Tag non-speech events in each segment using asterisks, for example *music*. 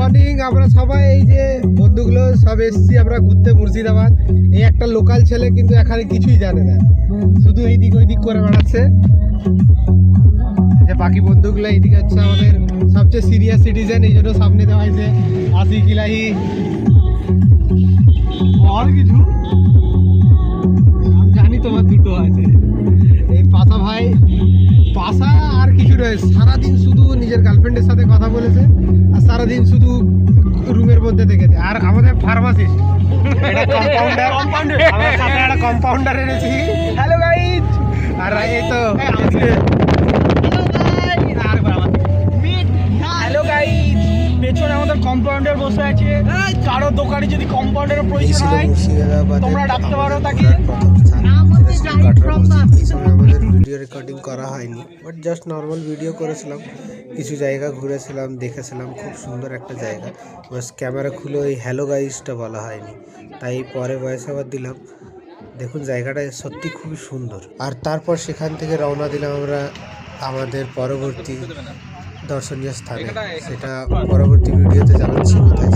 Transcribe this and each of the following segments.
Morning আমরা সবাই এই যে বন্ধুগুলো সব এসছি আমরা ঘুরতে মুর্শিদাবাদ। এই একটা লোকাল ছেলে কিন্তু এখানে কিছুই জানে না। শুধু এই দিক ওই দিক করে বেড়াচ্ছে। যে বাকি বন্ধুগুলো এই এইদিকে হচ্ছে আমাদের সবচেয়ে সিরিয়াস সিটিজেন এই জন্য সামনে দেওয়া হয়েছে আশি কিলাহি আর কিছু? জানি তোমার দুটো আছে। এই পাতা ভাই পাশা আর কিছু নয় সারাদিন শুধু নিজের গার্লফ্রেন্ডের সাথে কথা বলেছে আর সারাদিন শুধু রুমের মধ্যে থেকেছে আর আমাদের ফার্মাসিস্ট এটা কম্পাউন্ডার আমার সাথে একটা কম্পাউন্ডার এনেছি। হ্যালো গাইজ আর এই তো পেছনে আমাদের কম্পাউন্ডার বসে আছে। কারও দোকানে যদি কম্পাউন্ডারের প্রয়োজন হয় তোমরা ডাকতে পারো তাকে। কাটরা। আমাদের ভিডিও রেকর্ডিং করা হয়নি বাট জাস্ট নর্মাল ভিডিও করেছিলাম। কিছু জায়গা ঘুরেছিলাম দেখেছিলাম খুব সুন্দর একটা জায়গা। বাস ক্যামেরা খুলে ওই হ্যালো গাইজটা বলা হয়নি। তাই পরে ভয়েস আবার দিলাম। দেখুন জায়গাটা সত্যি খুবই সুন্দর। আর তারপর সেখান থেকে রওনা দিলাম আমরা আমাদের পরবর্তী দর্শনীয় স্থানে। সেটা পরবর্তী ভিডিওতে জানাচ্ছি কোথায়।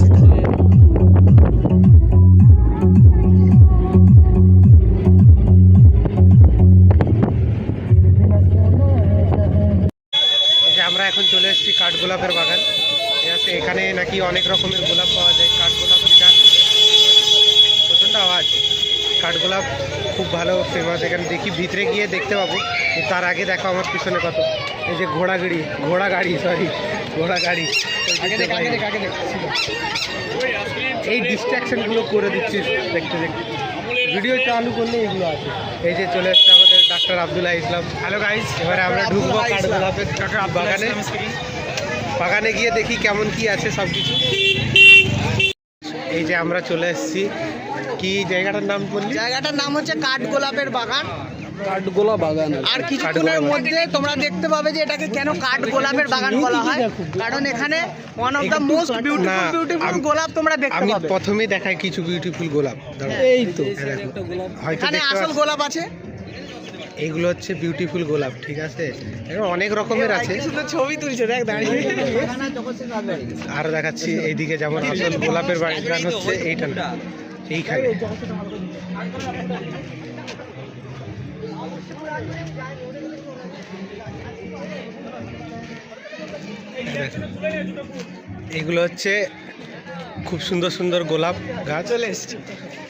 কাঠগোলাপ খুব ভালো ফেমাস এখানে দেখি ভিতরে গিয়ে দেখতে পাবো তার আগে দেখো আমার পিছনে কত। এই যে ঘোড়া গাড়ি ঘোড়া গাড়ি সরি ঘোড়া গাড়ি। এই ডিস্ট্রাকশনগুলো করে দিচ্ছিস দেখতে দেখতে। ভিডিও চালু করলে এগুলো আছে। এই যে চলে এসছে আমাদের doctor Abdullah Islam. Hello guys এবারে আমরা ঢুকবো কাঠগোলাপের বাগানে। বাগানে গিয়ে দেখি কেমন কি আছে সব কিছু এই যে আমরা চলে এসেছি কি জায়গাটার নাম বললি? জায়গাটার নাম হচ্ছে কাঠগোলাপের বাগান। কাঠগোলা বাগান আর কিছুক্ষণের মধ্যে তোমরা দেখতে পাবে যে এটাকে কেন কাঠগোলাপের বাগান বলা হয়। কারণ এখানে one of the most beautiful beautiful গোলাপ তোমরা দেখতে পাবে। আমি প্রথমেই দেখাই কিছু বিউটিফুল গোলাপ। এই তো। এই। হয়তো এখানে আসল গোলাপ আছে। এগুলো হচ্ছে বিউটিফুল গোলাপ ঠিক আছে? অনেক রকমের আছে। শুধু ছবি তুলছে দেখ দাঁড়িয়ে। আর দেখাচ্ছি এইদিকে যেমন আসল গোলাপের বাগান হচ্ছে এইটা না। এইখানে এগুলো হচ্ছে খুব সুন্দর সুন্দর গোলাপ গাছ। চলে এসছি।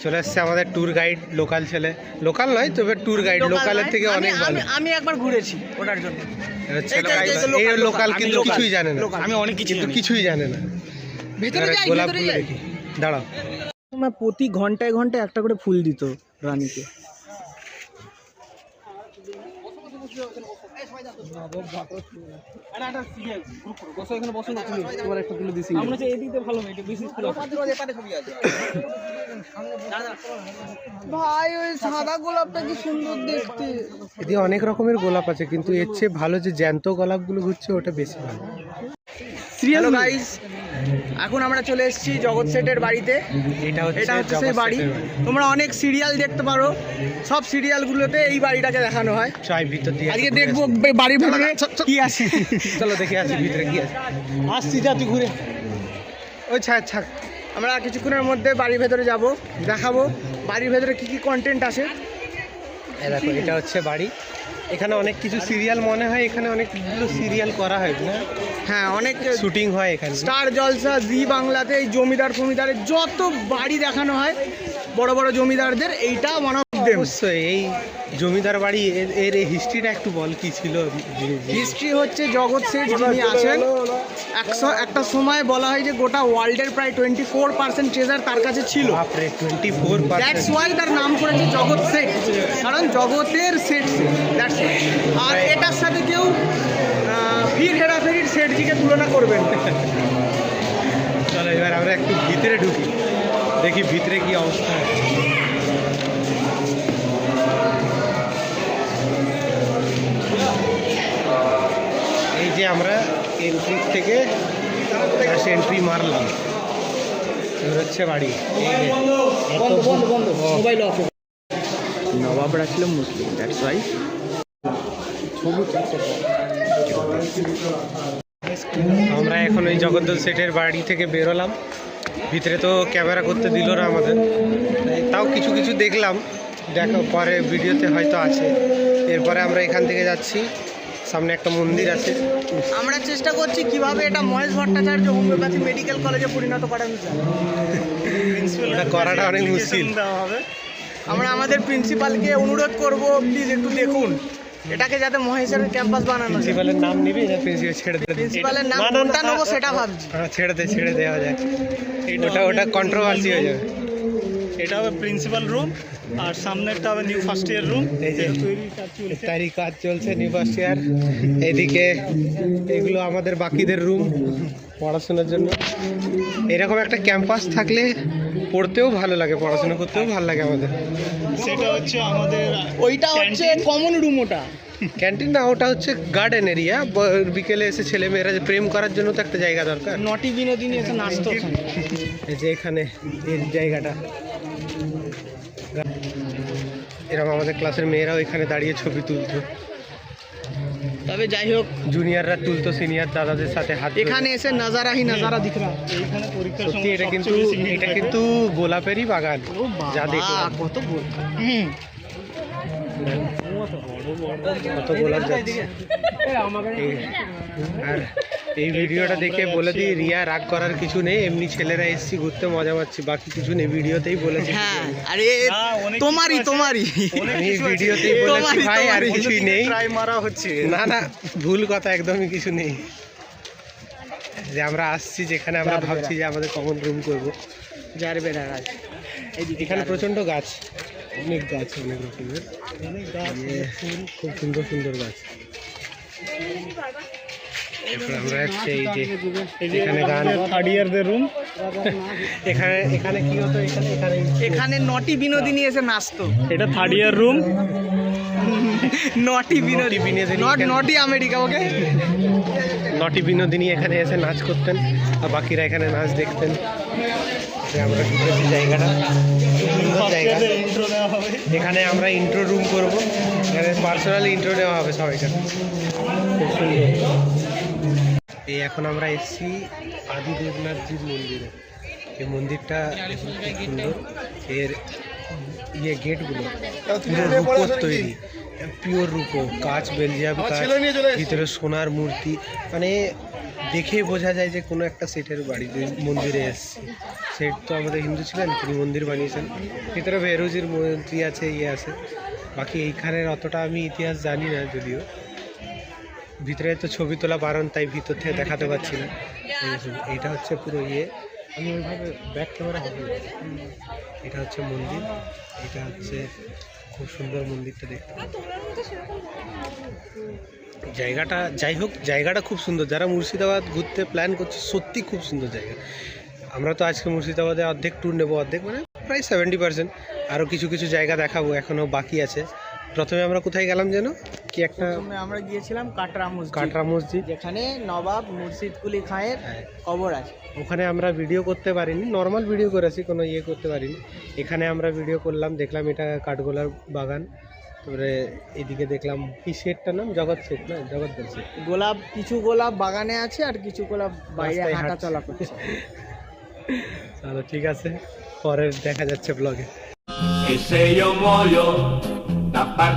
চলে এসছে আমাদের ট্যুর গাইড লোকাল ছেলে। লোকাল নয় তবে ট্যুর গাইড লোকালের থেকে অনেক ভালো। আমি- একবার ঘুরেছি ওটার জন্য। এই লোকাল আমি কিন্তু কিছুই জানে না। আমি অনেক কিছু কিন্তু কিছুই জানে না। ভেতরে এবারে যাই ভেতরে গোলাপগুলো যাই। দেখি। দাঁড়াও। তোমার প্রতি ঘন্টায় ঘন্টায় একটা করে ফুল দিত রানীকে। ভাই ওই সাদা গোলাপটা কি সুন্দর দেখতে। এদিকে অনেক রকমের গোলাপ আছে কিন্তু এর চেয়ে ভালো যে জ্যান্ত গোলাপগুলো ঘুরছে ওটা বেশি ভালো। হ্যালো গাইস এখন আমরা চলে এসেছি জগৎ সেটের বাড়িতে। এটা হচ্ছে সেই বাড়ি। তোমরা অনেক সিরিয়াল দেখতে পারো। সব সিরিয়ালগুলোতে এই বাড়িটাকে দেখানো হয়। চাই ভিতর দিয়ে আজকে দেখব। বাড়ির ভেতরে কি আছে। চলো দেখে আসি ভিতরে কি আছে। আসছি যা তুই ঘুরে। ওই ছাড় ছাড়। আমরা কিছুক্ষণের মধ্যে বাড়ির ভেতরে যাব দেখাবো। বাড়ির ভেতরে কি কি কন্টেন্ট আছে দেখো এটা হচ্ছে বাড়ি। এখানে অনেক কিছু সিরিয়াল মনে হয় এখানে অনেকগুলো সিরিয়াল করা হয় না? হ্যাঁ অনেক শুটিং হয় এখানে। স্টার জলসা জি বাংলাতে এই জমিদার ফমিদারের যত বাড়ি দেখানো হয় বড় বড় জমিদারদের এইটা ওয়ান দেম অবশ্যই এই জমিদার বাড়ি এর- এর এই হিস্ট্রিটা একটু বল কি ছিল? হিস্ট্রি হচ্ছে জগৎ শেঠ যিনি আছেন। একশো একটা সময় বলা হয় যে গোটা ওয়ার্ল্ডের প্রায় টোয়েন্টি ফোর পার্সেন্ট ট্রেজার তার কাছে ছিল। টোয়েন্টি ফোর দ্যাটস ওয়াই তার নাম করেছে জগৎ শেঠ। কারণ জগতের সেট দ্যাটস আর এটার সাথে কেউ ফির হেরাফেরির সেটজিকে তুলনা করবেন। চলো এবার আমরা একটু ভিতরে ঢুকি। দেখি ভিতরে কি অবস্থা আছে আমরা এন্ট্রি থেকে এন্ট্রি মারলাম। এবার হচ্ছে বাড়ি। নবাবরা ছিল মুসলিম দ্যাটস ওয়াই আমরা এখন ওই জগদ্দল সেটের বাড়ি থেকে বেরোলাম। ভিতরে তো ক্যামেরা করতে দিল না আমাদের। তাও কিছু কিছু দেখলাম। দেখো পরে ভিডিওতে হয়তো আছে। এরপরে আমরা এখান থেকে যাচ্ছি। সামনে একটা মন্দির আছে। আমরা চেষ্টা করছি কীভাবে এটা মহেশ ভট্টাচার্য হোমিওপ্যাথি মেডিকেল কলেজে পরিণত করানো যায় *laughs* করাটা অনেক মুশকিল। আমরা আমাদের প্রিন্সিপালকে অনুরোধ করব প্লিজ একটু দেখুন। এটাকে যাতে মহেশের ক্যাম্পাস বানানো প্রিন্সিপালের নাম নিবি না প্রিন্সিপাল ছেড়ে দে প্রিন্সিপালের নাম কোনটা নেব সেটা ভাবছি। ছেড়ে দে ছেড়ে দেওয়া যায়। ওটা ওটা কন্ট্রোভার্সি হয়ে যাবে। এটা হবে প্রিন্সিপাল রুম আর সামনেরটা হবে নিউ ফার্স্ট ইয়ার রুম এই যে তারই কাজ চলছে নিউ ফার্স্ট ইয়ার এদিকে এগুলো আমাদের বাকিদের রুম পড়াশোনার জন্য। এরকম একটা ক্যাম্পাস থাকলে পড়তেও ভালো লাগে পড়াশোনা করতেও ভালো লাগে আমাদের। সেটা হচ্ছে আমাদের ওইটা হচ্ছে কমন রুম ওটা। ক্যান্টিন না ওটা হচ্ছে গার্ডেন এরিয়া বিকেলে এসে ছেলে মেয়েরা যে প্রেম করার জন্য তো একটা জায়গা দরকার। নটি বিনোদিনী এসে নাচতো। এই যে এখানে এই জায়গাটা। এরকম আমাদের ক্লাসের মেয়েরাও এখানে দাঁড়িয়ে ছবি তুলতো। তবে যাই হোক জুনিয়ররা তুলতো সিনিয়র দাদাদের সাথে হাত। এখানে এসে নাজারা হি নাজারা দিখ রা এইখানে পরীক্ষার সময় এটা কিন্তু এটা কিন্তু গোলাপেরই বাগান যা দেখলাম। কত গোল হুম। কত গোলাপ যাচ্ছে। এই- আর এই ভিডিওটা দেখে বলে দিই রিয়া রাগ করার কিছু নেই এমনি ছেলেরা এসছি ঘুরতে মজা পাচ্ছি বাকি কিছু নেই ভিডিওতেই বলেছি। হ্যাঁ আরে তোমারই তোমারই। আমি ভিডিওতেই বলেছি ভাই আর কিছুই নেই। ট্রাই মারা হচ্ছে। না না ভুল কথা একদমই কিছু নেই। যে আমরা আসছি যেখানে আমরা ভাবছি যে আমাদের কমন রুম করব। যার বেড়া গাছ এখানে প্রচণ্ড গাছ। অনেক গাছ অনেক রকমের। ইয়ে, খুব সুন্দর সুন্দর গাছ। এরপর আমরা হচ্ছে এই যে এখানে গান থার্ড ইয়ারদের রুম এখানে এখানে কি হতো? এখানে এখানে এখানে নটি বিনোদিনী এসে নাচতো। এটা third year room Noti Binodini. Not Noti America okay Noti Binodini এখানে এসে নাচ করতেন আর বাকিরা এখানে নাচ দেখতেন। আমরা ঢুকেছি জায়গাটা? সুন্দর জায়গা। এখানে আমরা ইন্ট্রো রুম করব। এখানে পার্সোনাল ইন্ট্রো নেওয়া হবে সবাইকে। খুব সুন্দর। এই এখন আমরা এসেছি আদি দেবনাথজির মন্দিরে। এই মন্দিরটা খুব সুন্দর। এর ইয়ে গেটগুলো পুরো রূপোর তৈরি। পিওর রূপো কাঁচ বেলজিয়াম কাঁচ ভিতরে সোনার মূর্তি। মানে দেখেই বোঝা যায় যে কোনো একটা সেটের বাড়িতে মন্দিরে এসেছি। সেট তো আমাদের হিন্দু ছিলেন তিনি মন্দির বানিয়েছেন। ভিতরে ভেরুজির মূর্তি আছে ইয়ে আছে। বাকি এইখানের অতটা আমি ইতিহাস জানি না যদিও। ভিতরে তো ছবি তোলা বারণ তাই ভিতর থেকে দেখাতে পারছি না। এইটা হচ্ছে পুরো ইয়ে। আমি ওইভাবে ব্যাক ক্যামেরা হবে এটা হচ্ছে মন্দির। এটা হচ্ছে খুব সুন্দর মন্দিরটা দেখতে জায়গাটা, যাই হোক, জায়গাটা খুব সুন্দর। যারা মুর্শিদাবাদ ঘুরতে প্ল্যান করছে, সত্যি খুব সুন্দর জায়গা। আমরা তো আজকে মুর্শিদাবাদে অর্ধেক ট্যুর নেব অর্ধেক মানে প্রায় সেভেন্টি পার্সেন্ট আরও কিছু কিছু জায়গা দেখাবো এখনও বাকি আছে। প্রথমে আমরা কোথায় গেলাম যেন? কি একটা প্রথমে আমরা গিয়েছিলাম কাটরা মসজিদ। কাটরা মসজিদ। যেখানে নবাব মুর্শিদ কুলি খাঁয়ের হ্যাঁ। কবর আছে। ওখানে আমরা ভিডিও করতে পারিনি। নর্মাল ভিডিও করেছি কোনো ইয়ে করতে পারিনি। এখানে আমরা ভিডিও করলাম দেখলাম এটা কাঠগোলার বাগান। তারপরে এদিকে দেখলাম কি শেডটার নাম? জগৎ শেড না? জগৎ শেড। গোলাপ কিছু গোলাপ বাগানে আছে আর কিছু গোলাপ বাইরে হাঁটা। চলা করছে। *laughs* তাহলে ঠিক আছে। পরে দেখা যাচ্ছে ব্লগে segunda parte.